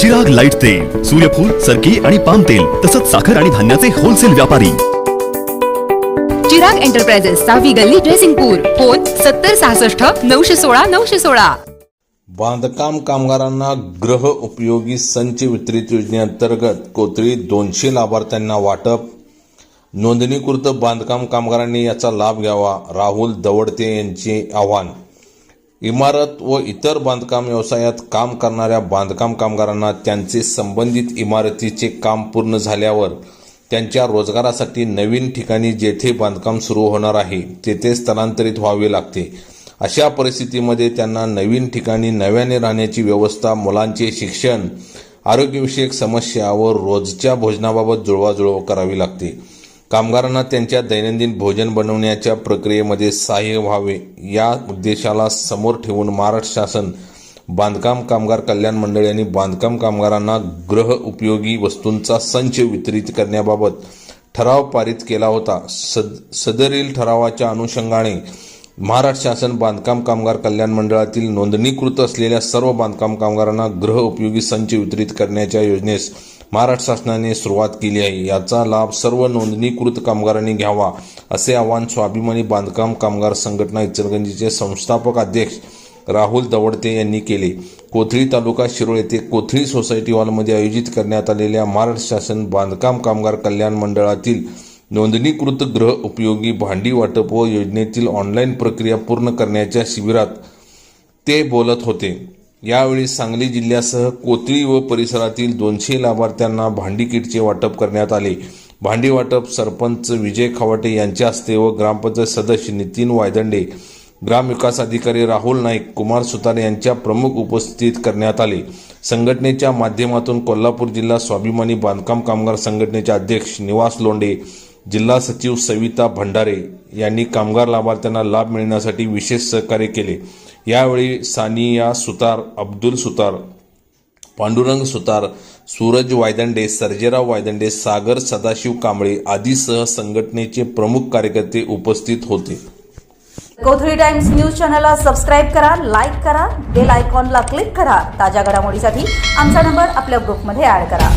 Chirag light तेल सूर्यफूल सरकी आणि पाम तेल तसंच साखर आणि धान्याचे होलसेल व्यापारी. चिराग एंटरप्राइजेस सहावी गल्ली ड्रेसिंगपूर फोन सत्तर सहासष्ट नऊशे सोळा नऊशे सोळा. बांधकाम कामगारांना गृह उपयोगी संच वितरित योजनेअंतर्गत कोथळी दोनशे लाभार्थ्यांना वाटप. नोंदणीकृत बांधकाम कामगारांनी याचा लाभ घ्यावा राहुल दवडते यांचे आवाहन. इमारत व इतर बांधकाम व्यवसायात काम करणाऱ्या बांधकाम कामगारांना त्यांचे संबंधित इमारतीचे काम पूर्ण झाल्यावर त्यांच्या रोजगारासाठी नवीन ठिकाणी जेथे बांधकाम सुरू होणार आहे तेथे स्थलांतरित व्हावे लागते. अशा परिस्थितीमध्ये त्यांना नवीन ठिकाणी नव्याने राहण्याची व्यवस्था मुलांचे शिक्षण आरोग्यविषयक समस्या व रोजच्या भोजनाबाबत जुळवाजुळव करावी लागते. कामगारांना त्यांच्या दैनंदिन भोजन बनवण्याच्या प्रक्रियेमध्ये सहाय्य व्हावे. या उद्देशाला समोर ठेवून महाराष्ट्र शासन बांधकाम कामगार कल्याण मंडळ यांनी बांधकाम कामगारांना ग्रह उपयोगी वस्तूंचा संच वितरित करण्याबाबत ठराव पारित केला होता. सद सदरील ठरावाच्या अनुषंगाने महाराष्ट्र शासन बांधकाम कामगार कल्याण मंडळातील नोंदणीकृत असलेल्या सर्व बांधकाम कामगारांना गृह उपयोगी संच वितरित करण्याच्या योजनेस महाराष्ट्र शासनाने सुरुवात केली आहे. याचा लाभ सर्व नोंदणीकृत कामगारांनी घ्यावा असे आवाहन स्वाभिमानी बांधकाम कामगार संघटना इचलगंजीचे संस्थापक अध्यक्ष राहुल दवडते यांनी केले. कोथळी तालुका शिरोळ येथे कोथळी सोसायटी हॉलमध्ये आयोजित करण्यात आलेल्या महाराष्ट्र शासन बांधकाम कामगार कल्याण मंडळातील नोंदणीकृत गृह उपयोगी भांडी वाटप व योजनेतील ऑनलाईन प्रक्रिया पूर्ण करण्याच्या शिबिरात ते बोलत होते. यावेळी सांगली जिल्ह्यासह कोथळी व परिसरातील दोनशे लाभार्थ्यांना भांडी किटचे वाटप करण्यात आले. भांडी वाटप सरपंच विजय खवाटे यांच्या हस्ते व ग्रामपंचायत सदस्य नितीन वायदंडे ग्रामविकास अधिकारी राहुल नाईक कुमार सुतार यांच्या प्रमुख उपस्थित करण्यात आले. संघटनेच्या माध्यमातून कोल्हापूर जिल्हा स्वाभिमानी बांधकाम कामगार संघटनेचे अध्यक्ष निवास लोंढे जिल्हा सचिव सविता भंडारे यांनी कामगार लाभार्थ्यांना लाभ मिळण्यासाठी विशेष सहकार्य केले. यावेळी सानिया सुतार अब्दुल सुतार पांडुरंग सुतार सूरज वायदंडे सर्जेराव वायदंडे सागर सदाशिव कांबळे आदीसह संघटनेचे प्रमुख कार्यकर्ते उपस्थित होते. कोथळी टाइम्स न्यूज चॅनलला सबस्क्राईब करा लाईक करा बेल आयकॉनला क्लिक करा. ताज्या घडामोडीसाठी आमचा नंबर आपल्या ग्रुपमध्ये ॲड करा.